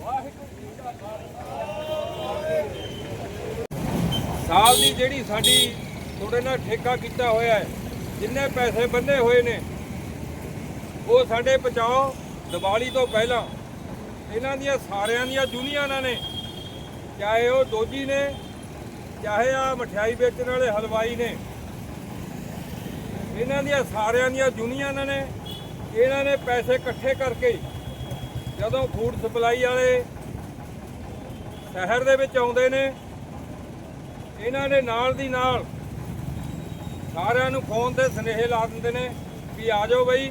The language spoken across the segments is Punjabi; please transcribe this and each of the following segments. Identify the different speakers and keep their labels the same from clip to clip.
Speaker 1: ਵਾਹਿਗੁਰੂ ਜੀ ਦਾ ਦੀ ਜਿਹੜੀ ਸਾਡੀ ਥੋੜੇ ਨਾਲ ਠੇਕਾ ਕੀਤਾ ਹੋਇਆ ਹੈ, ਜਿੰਨੇ ਪੈਸੇ ਬੰਨੇ ਹੋਏ ਨੇ ਉਹ ਸਾਡੇ ਬਚਾਓ ਦੀਵਾਲੀ ਤੋਂ ਪਹਿਲਾਂ ਇਹਨਾਂ ਦੀਆਂ ਸਾਰਿਆਂ ਦੀਆਂ ਯੂਨੀਅਨਾਂ ਨੇ, ਚਾਹੇ ਉਹ ਦੋਜੀ ਨੇ, ਚਾਹੇ ਆ ਮਠਿਆਈ ਵੇਚਣ ਵਾਲੇ ਹਲਵਾਈ ਨੇ, ਇਹਨਾਂ ਦੀਆਂ ਸਾਰਿਆਂ ਦੀਆਂ ਯੂਨੀਅਨਾਂ ਨੇ, ਇਹਨਾਂ ਨੇ ਪੈਸੇ ਇਕੱਠੇ ਕਰਕੇ ਜਦੋਂ ਫੂਡ ਸਪਲਾਈ ਵਾਲੇ ਸ਼ਹਿਰ ਦੇ ਵਿੱਚ ਆਉਂਦੇ ਨੇ, ਇਹਨਾਂ ਨੇ ਨਾਲ ਦੀ ਨਾਲ ਸਾਰਿਆਂ ਨੂੰ ਫੋਨ ਤੇ ਸੁਨੇਹੇ ਲਾ ਦਿੰਦੇ ਨੇ ਵੀ ਆ ਜਾਓ ਬਈ।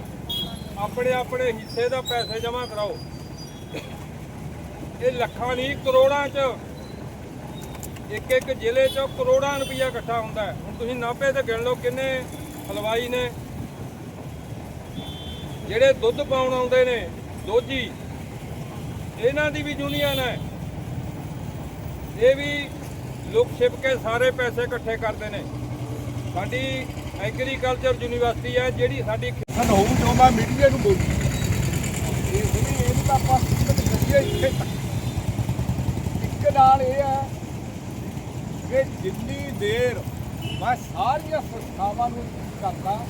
Speaker 1: ਆਪਣੇ ਆਪਣੇ ਹਿੱਸੇ ਦਾ ਪੈਸੇ ਜਮ੍ਹਾਂ ਕਰਾਓ। ਇਹ ਲੱਖਾਂ ਨਹੀਂ, ਕਰੋੜਾਂ ਚ। ਇੱਕ ਇੱਕ ਜ਼ਿਲ੍ਹੇ ਚ ਕਰੋੜਾਂ ਰੁਪਈਆ ਇਕੱਠਾ ਹੁੰਦਾ ਹੈ। ਹੁਣ ਤੁਸੀਂ ਨਾਭੇ ਤੇ ਗਿਣ ਲਓ ਕਿੰਨੇ ਹਲਵਾਈ ਨੇ। ਜਿਹੜੇ ਦੁੱਧ ਪਾਉਣ ਆਉਂਦੇ ਨੇ, ਦੋਜੀ। ਇਹਨਾਂ ਦੀ ਵੀ ਯੂਨੀਅਨ ਹੈ। ਇਹ ਵੀ ਲੁਕ ਛਿਪ ਕੇ ਸਾਰੇ ਪੈਸੇ ਇਕੱਠੇ ਕਰਦੇ ਨੇ। ਸਾਡੀ ਐਗਰੀਕਲਚਰ ਯੂਨੀਵਰਸਿਟੀ ਹੈ, ਜਿਹੜੀ ਸਾਡੀ ਖੇ-
Speaker 2: ਹੋਊ, ਜੋ ਮੈਂ ਮੀਡੀਆ ਨੂੰ ਬੋਲੀ ਇਹ ਜਿਹੜੀ ਇਹਨੂੰ ਤਾਂ ਆਪਾਂ ਕਰੀਏ ਇੱਥੇ ਇੱਕ ਨਾਲ ਇਹ ਹੈ ਕਿ ਜਿੰਨੀ ਦੇਰ ਮੈਂ ਸਾਰੀਆਂ ਸੰਸਥਾਵਾਂ ਨੂੰ ਕਰਦਾ,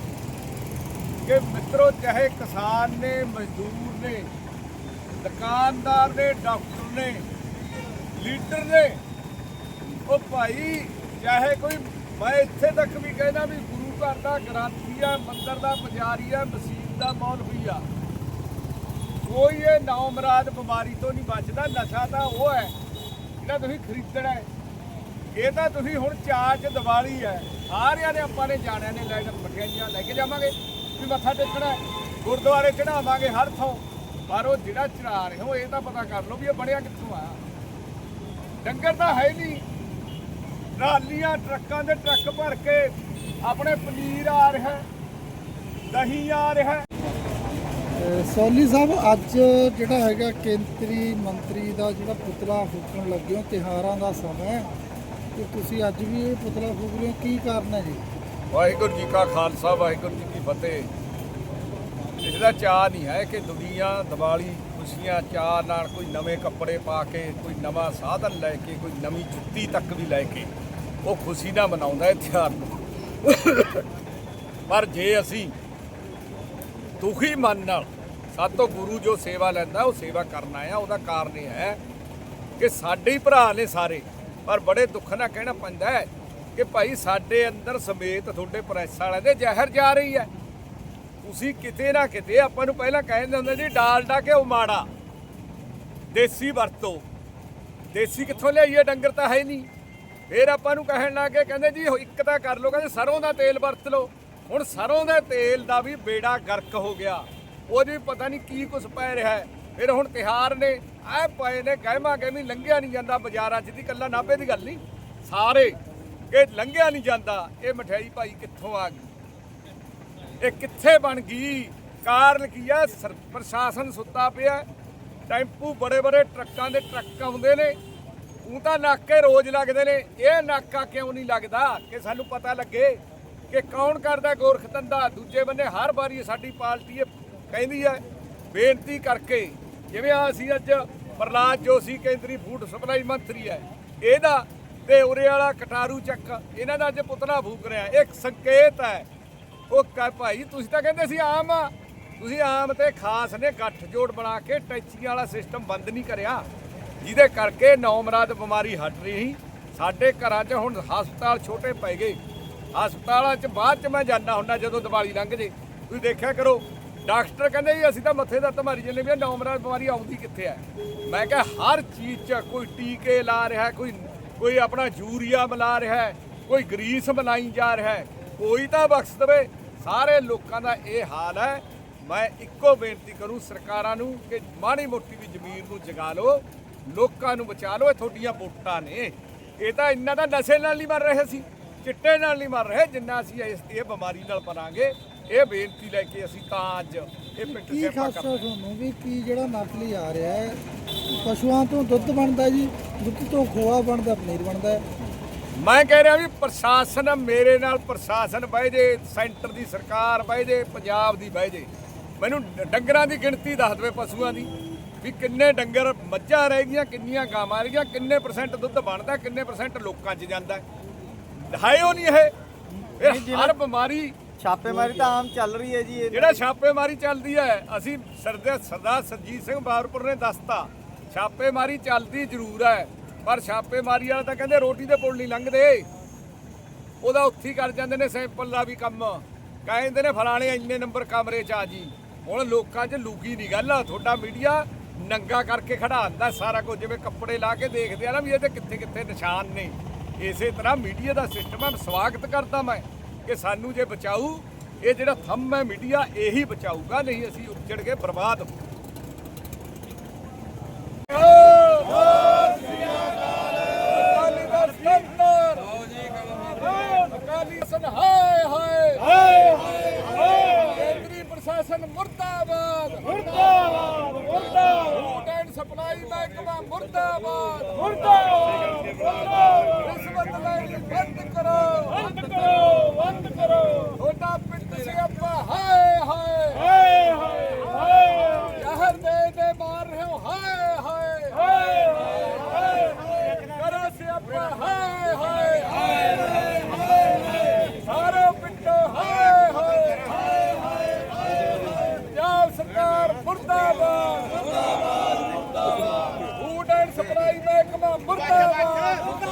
Speaker 2: ਕਿ ਮਿੱਤਰੋ, ਚਾਹੇ ਕਿਸਾਨ ਨੇ, ਮਜ਼ਦੂਰ ਨੇ, ਦੁਕਾਨਦਾਰ ਨੇ, ਡਾਕਟਰ ਨੇ, ਲੀਡਰ ਨੇ, ਉਹ ਭਾਈ, ਚਾਹੇ ਕੋਈ ਮੈਂ ਇੱਥੇ ਤੱਕ ਵੀ ਕਹਿੰਦਾ ਵੀ ਘਰ ਦਾ ਗ੍ਰੰਥੀ ਹੈ ਮੰਦਰ ਦਾ ਪੁਜਾਰੀ ਆ, ਮਸਜਿਦ ਦਾ ਮੌਲਵੀ ਆ। ਕੋਈ ਇਹ ਨਾਮਰਾਦ ਬਿਮਾਰੀ ਤੋਂ ਨਹੀਂ ਬਚਦਾ, ਨਸ਼ਾ ਤਾਂ ਉਹ ਹੈ ਜਿਹੜਾ ਤੁਸੀਂ ਖਰੀਦਣਾ ਹੈ। ਇਹ ਤਾਂ ਤੁਸੀਂ ਹੁਣ ਚਾਰ ਚ ਦੀਵਾਲੀ ਹੈ। ਸਾਰਿਆਂ ਨੇ ਆਪਾਂ ਨੇ ਜਾਣਿਆਂ ਨੇ ਲੈ ਕੇ ਮਠਿਆਈਆਂ ਲੈ ਕੇ ਜਾਵਾਂਗੇ। ਵੀ ਮੱਥਾ ਟੇਕਣਾ ਗੁਰਦੁਆਰੇ ਚੜਾਵਾਂਗੇ ਹਰ ਥਾਂ। ਪਰ ਉਹ ਜਿਹੜਾ ਚੜਾ ਰਹੇ ਹੋ, ਇਹ ਤਾਂ ਪਤਾ ਕਰ ਲਓ ਵੀ ਇਹ ਬਣਿਆ ਕਿੱਥੋਂ ਆ। ਡੰਗਰ ਤਾਂ ਹੈ ਨਹੀਂ। ਟਰਾਲੀਆਂ, ਟਰੱਕਾਂ ਦੇ ਟਰੱਕ ਭਰ ਕੇ ਆਪਣੇ ਪਨੀਰ ਆ ਰਿਹਾ ਹੈ, ਦਹੀਂ ਆ ਰਿਹਾ।
Speaker 3: ਸੋਲੀ ਸਾਹਿਬ ਅੱਜ ਜਿਹੜਾ ਹੈਗਾ ਕੇਂਦਰੀ ਮੰਤਰੀ ਦਾ ਜਿਹੜਾ ਪੁਤਲਾ ਫੂਕਣ ਲੱਗੇ ਹੋ ਤਿਹਾਰਾਂ ਦਾ ਸਮਾਂ ਹੈ ਤੇ ਤੁਸੀਂ ਅੱਜ ਵੀ ਇਹ ਪੁਤਲਾ ਫੂਕ ਰਹੇ ਹੋ ਕੀ ਕਾਰਨ ਹੈ ਜੀ?
Speaker 2: ਵਾਹਿਗੁਰੂ ਜੀ ਕਾ ਖਾਲਸਾ ਵਾਹਿਗੁਰੂ ਜੀ ਕੀ ਫਤਿਹ। ਇਹਦਾ ਚਾਹ ਨਹੀਂ ਹੈ ਕਿ ਦੁਨੀਆ ਦੀਵਾਲੀ ਖੁਸ਼ੀਆਂ ਚਾਹ ਨਾਲ ਕੋਈ ਨਵੇਂ ਕੱਪੜੇ ਪਾ ਕੇ ਕੋਈ ਨਵਾਂ ਸਾਧਨ ਲੈ ਕੇ ਕੋਈ ਨਵੀਂ ਜੁੱਤੀ ਤੱਕ ਵੀ ਲੈ ਕੇ ਉਹ ਖੁਸ਼ੀ ਨਾਲ ਮਨਾਉਂਦਾ ਹੈ ਤਿਉਹਾਰ ਨੂੰ। ਪਰ ਜੇ ਅਸੀਂ ਦੁਖੀ ਮਨ ਨਾਲ ਸਾਤੋਂ ਗੁਰੂ ਜੋ ਸੇਵਾ ਲੈਂਦਾ, ਉਹ ਸੇਵਾ ਕਰਨ ਆਇਆ, ਉਹਦਾ ਕਾਰਨ ਇਹ ਹੈ ਕਿ ਸਾਡੇ ਹੀ ਭਰਾ ਨੇ ਸਾਰੇ। ਪਰ ਬੜੇ ਦੁੱਖ ਨਾਲ ਕਹਿਣਾ ਪੈਂਦਾ ਹੈ ਕਿ ਭਾਈ ਸਾਡੇ ਅੰਦਰ ਸਮੇਤ ਤੁਹਾਡੇ ਪ੍ਰੈਸ ਵਾਲਿਆਂ ਦੇ ਜ਼ਹਿਰ ਜਾ ਰਹੀ ਹੈ। ਤੁਸੀਂ ਕਿਤੇ ਨਾ ਕਿਤੇ ਆਪਾਂ ਨੂੰ ਪਹਿਲਾਂ ਕਹਿੰਦੇ ਹੁੰਦੇ ਜੀ ਡਾਲਡਾ ਉਹ ਮਾੜਾ। ਦੇਸੀ ਵਰਤੋ। ਦੇਸੀ ਕਿੱਥੋਂ ਲਿਆਈਏ, ਡੰਗਰ ਤਾਂ ਹੈ ਨਹੀਂ। ਫਿਰ ਆਪਾਂ ਨੂੰ ਕਹਿਣ ਲੱਗੇ ਕਹਿੰਦੇ ਜੀ, ਇੱਕ ਤਾਂ ਕਰ ਲਓ, ਕਹਿੰਦੇ ਸਰੋਂ ਦਾ ਤੇਲ ਵਰਤ ਲਓ। ਹੁਣ ਸਰੋਂ ਦੇ ਤੇਲ ਦਾ ਵੀ ਬੇੜਾ ਗਰਕ ਹੋ ਗਿਆ। ਉਹਦੇ ਵੀ ਪਤਾ ਨਹੀਂ ਕੀ ਕੁਛ ਪੈ ਰਿਹਾ ਹੈ। ਫਿਰ ਹੁਣ ਤਿਹਾਰ ਨੇ, ਐ ਪਏ ਨੇ, ਗਹਿਮਾ ਗਹਿਮੀ ਲੰਘਿਆ ਨਹੀਂ ਜਾਂਦਾ ਬਾਜ਼ਾਰਾਂ 'ਚ ਦੀ ਕੱਲਾ ਨਾਭੇ ਦੀ ਗੱਲ ਨਹੀਂ। ਸਾਰੇ ਕਿ ਲੰਘਿਆ ਨਹੀਂ ਜਾਂਦਾ, ਇਹ ਮਠਿਆਈ ਭਾਈ ਕਿੱਥੋਂ ਆ ਗਈ? ਇਹ ਕਿੱਥੇ ਬਣ ਗਈ? ਕਾਰਨ ਕੀ ਹੈ ਸਰ- ਪ੍ਰਸ਼ਾਸਨ ਸੁੱਤਾ ਪਿਆ। ਟੈਂਪੂ ਬੜੇ ਬੜੇ ਟਰੱਕਾਂ ਦੇ ਟਰੱਕ ਆਉਂਦੇ ਨੇ। ਉਹ ਤਾਂ ਨਾਕੇ ਰੋਜ਼ ਲੱਗਦੇ ਨੇ। ਇਹ ਨਾਕਾ ਕਿਉਂ ਨਹੀਂ ਲੱਗਦਾ ਕਿ ਸਾਨੂੰ ਪਤਾ ਲੱਗੇ ਕਿ ਕੌਣ ਕਰਦਾ ਗੋਰਖ ਧੰਦਾ? ਦੂਜੇ ਬੰਨੇ ਹਰ ਵਾਰੀ ਸਾਡੀ ਪਾਰਟੀ ਇਹ ਕਹਿੰਦੀ ਹੈ ਬੇਨਤੀ ਕਰਕੇ। ਜਿਵੇਂ ਆ ਅਸੀਂ ਅੱਜ ਪ੍ਰਲਾਦ ਜੋਸ਼ੀ ਕੇਂਦਰੀ ਫੂਡ ਸਪਲਾਈ ਮੰਤਰੀ ਹੈ, ਇਹਦਾ ਤੇ ਉਰੇ ਵਾਲਾ ਕਟਾਰੂ ਚੱਕ, ਇਹਨਾਂ ਦਾ ਅੱਜ ਪੁਤਲਾ ਫੂਕ ਰਿਹਾ। ਇੱਕ ਸੰਕੇਤ ਹੈ, ਉਹ ਕਹ ਭਾਈ ਤੁਸੀਂ ਤਾਂ ਕਹਿੰਦੇ ਸੀ ਆਮ ਆ। ਤੁਸੀਂ ਆਮ ਤੇ ਖਾਸ ਨੇ ਗੱਠ ਜੋੜ ਬਣਾ ਕੇ ਟੈਚੀਆਂ ਵਾਲਾ ਸਿਸਟਮ ਬੰਦ ਨਹੀਂ ਕਰਿਆ। ਜਿਹਦੇ ਕਰਕੇ ਨੌਮਰਾਦ ਬਿਮਾਰੀ ਹਟ ਰਹੀ ਸੀ। ਸਾਡੇ ਘਰਾਂ 'ਚ ਹੁਣ ਹਸਪਤਾਲ ਛੋਟੇ ਪੈ ਗਏ। ਹਸਪਤਾਲਾਂ 'ਚ ਬਾਅਦ 'ਚ ਮੈਂ ਜਾਂਦਾ ਹੁੰਦਾ ਜਦੋਂ ਦੀਵਾਲੀ ਲੰਘ ਜੇ। ਤੁਸੀਂ ਦੇਖਿਆ ਕਰੋ, ਡਾਕਟਰ ਕਹਿੰਦੇ ਜੀ ਅਸੀਂ ਤਾਂ ਮੱਥੇ ਦਾ ਧਮਾਰੀ ਜੰਨੇ ਵੀ ਨੌਮਰਾਦ ਬਿਮਾਰੀ ਆਉਂਦੀ ਕਿੱਥੇ ਹੈ ਮੈਂ ਕਿਹਾ ਹਰ ਚੀਜ਼ 'ਚ ਕੋਈ ਟੀਕੇ ਲਾ ਰਿਹਾ, ਕੋਈ ਕੋਈ ਆਪਣਾ ਯੂਰੀਆ ਮਿਲਾ ਰਿਹਾ, ਕੋਈ ਗਰੀਸ ਬਣਾਈ ਜਾ ਰਿਹਾ। ਕੋਈ ਤਾਂ ਬਖਸ਼ ਦੇਵੇ। ਸਾਰੇ ਲੋਕਾਂ ਦਾ ਇਹ ਹਾਲ ਹੈ। ਮੈਂ ਇੱਕੋ ਬੇਨਤੀ ਕਰੂੰ ਸਰਕਾਰਾਂ ਨੂੰ ਕਿ ਮਾੜੀ ਮੋਟੀ ਵੀ ਜ਼ਮੀਰ ਨੂੰ ਜਗਾ ਲਓ। ਲੋਕਾਂ ਨੂੰ ਬਚਾ ਲਓ ਇਹ ਤੁਹਾਡੀਆਂ ਵੋਟਾਂ ਨੇ। ਇਹ ਤਾਂ ਇੰਨਾ ਤਾਂ ਨਸ਼ੇ ਨਾਲ ਨਹੀਂ ਮਰ ਰਹੇ ਸੀ ਚਿੱਟੇ ਨਾਲ ਨਹੀਂ ਮਰ ਰਹੇ ਜਿੰਨਾ ਅਸੀਂ ਇਸ ਇਹ ਬਿਮਾਰੀ ਨਾਲ ਪਰਾਂਗੇ ਇਹ ਬੇਨਤੀ ਲੈ ਕੇ ਅਸੀਂ ਤਾਂ ਅੱਜ ਇਹ ਪਿੰਡ
Speaker 3: ਕੀ
Speaker 2: ਸੇਵਾ
Speaker 3: ਖਾਸਾ
Speaker 2: ਕਰਦੇ
Speaker 3: ਤੁਹਾਨੂੰ ਵੀ ਕੀ ਜਿਹੜਾ ਨਕਲੀ ਆ ਰਿਹਾ ਹੈ ਪਸ਼ੂਆਂ ਤੋਂ ਦੁੱਧ ਬਣਦਾ ਜੀ ਦੁੱਧ ਤੋਂ ਖੋਆ ਬਣਦਾ ਪਨੀਰ ਬਣਦਾ ਹੈ।
Speaker 2: ਮੈਂ ਕਹਿ ਰਿਹਾ ਵੀ ਪ੍ਰਸ਼ਾਸਨ ਮੇਰੇ ਨਾਲ ਪ੍ਰਸ਼ਾਸਨ ਬਹਿ ਜੇ ਸੈਂਟਰ ਦੀ ਸਰਕਾਰ ਬਹਿ ਜੇ ਪੰਜਾਬ ਦੀ ਬਹਿ ਜੇ। ਮੈਨੂੰ ਡ- ਡੰਗਰਾਂ ਦੀ ਗਿਣਤੀ ਦੱਸ ਦੇਵੇ ਪਸ਼ੂਆਂ ਦੀ। ਵੀ ਕਿੰਨੇ ਡੰਗਰ ਮੱਝਾਂ ਰਹਿ ਗਈਆਂ ਕਿੰਨੀਆਂ ਗਾਵਾਂ ਰਹਿ ਗਈਆਂ ਕਿੰਨੇ ਪਰਸੈਂਟ ਦੁੱਧ ਬਣਦਾ ਕਿੰਨੇ ਪਰਸੈਂਟ ਲੋਕਾਂ 'ਚ ਜਾਂਦਾ। ਹੈ ਉਹ ਨਹੀਂ ਇਹ। ਇਹ ਹਰ ਬਿਮਾਰੀ
Speaker 4: ਛਾਪੇਮਾਰੀ ਤਾਂ ਆਮ ਚੱਲ ਰਹੀ ਹੈ ਜੀ
Speaker 2: ਜਿਹੜਾ ਛਾਪੇਮਾਰੀ ਚੱਲਦੀ ਹੈ ਅਸੀਂ ਸਰਦਾਰ ਸਰਦਾਰ ਸਰਜੀਤ ਸਿੰਘ ਬਾਰਪੁਰ ਨੇ ਦੱਸਤਾ ਛਾਪੇਮਾਰੀ ਚੱਲਦੀ ਜ਼ਰੂਰ ਹੈ ਪਰ ਛਾਪੇਮਾਰੀ ਵਾਲਾ ਤਾਂ ਕਹਿੰਦੇ ਰੋਟੀ ਦੇ ਪੁੱਲ ਨਹੀਂ ਲੰਘਦੇ। ਉਹਦਾ ਉੱਥੀ ਕਰ ਜਾਂਦੇ ਨੇ ਸੈਂਪਲ ਦਾ ਵੀ ਕੰਮ। ਕਹਿੰਦੇ ਨੇ ਫਲਾਣੇ ਇੰਨੇ ਨੰਬਰ ਕਮਰੇ 'ਚ ਆ ਜੀ। ਹੁਣ ਲੋਕਾਂ 'ਚ ਲੂਕੀ ਨਹੀਂ ਗੱਲ ਤੁਹਾਡਾ ਮੀਡੀਆ ਨੰਗਾ ਕਰਕੇ ਖੜਾਉਂਦਾ ਸਾਰਾ ਕੁਝ, ਜਿਵੇਂ ਕੱਪੜੇ ਲਾ ਕੇ ਦੇਖਦੇ ਆ ਨਾ ਵੀ ਇਹਦੇ ਕਿੱਥੇ ਕਿੱਥੇ ਨਿਸ਼ਾਨ ਨੇ। ਇਸੇ ਤਰ੍ਹਾਂ ਮੀਡੀਆ ਦਾ ਸਿਸਟਮ ਹੈ ਸਵਾਗਤ ਕਰਦਾ ਮੈਂ ਕਿ ਸਾਨੂੰ ਜੇ ਬਚਾਊ, ਇਹ ਜਿਹੜਾ ਥੰਮ ਹੈ ਮੀਡੀਆ, ਇਹੀ ਬਚਾਊਗਾ, ਨਹੀਂ ਅਸੀਂ ਉੱਜੜ ਕੇ ਬਰਬਾਦ ਹੋ ਅਕਾਲੀ ਦਲ ਸਤੰਤਰ ਅਕਾਲੀ ਸਨ ਹਾਏ ਹਾਏ ਹਾਏ ਕੇਂਦਰੀ ਪ੍ਰਸ਼ਾਸਨ ਮੁਰਦਾਬਾਦ ਮੁਰਦਾਬਾਦ ਮੁਰਦਾਬਾਦ ਫੂਡ ਐਂਡ ਮਹਿਕਮਾ ਮੁਰਦਾਬਾਦ। ਮੁਰਦਾਬਾਦ। ਰਿਸ਼ਵਤ ਲੈਣੀ ਬੰਦ ਕਰੋ। ਬੰਦ ਕਰੋ ਬੰਦ ਕਰੋ। ਤੁਹਾਡਾ ਪਿੰਡ ਸਿਆਪਾ ਹਾਏ ਹਾਏ। ਹਾਏ ਹਾਏ ਜ਼ਹਿਰ ਦੇ ਦੇ ਮਾਰ ਰਹੇ ਹੋ ਹਾਏ ਹਾਏ ਹਾਏ ਹਾਏ ਕਰੋ ਸਿਆਪਾ ਹਾਏ ਹਾਏ ਹਾਏ ਸਾਰੇ ਪਿੰਡੋ ਹਾਏ ਹਾਏ ਹਾਏ ਹਾਏ ਪੰਜਾਬ ਸਰਕਾਰ ਮੁਰਦਾਬਾਦ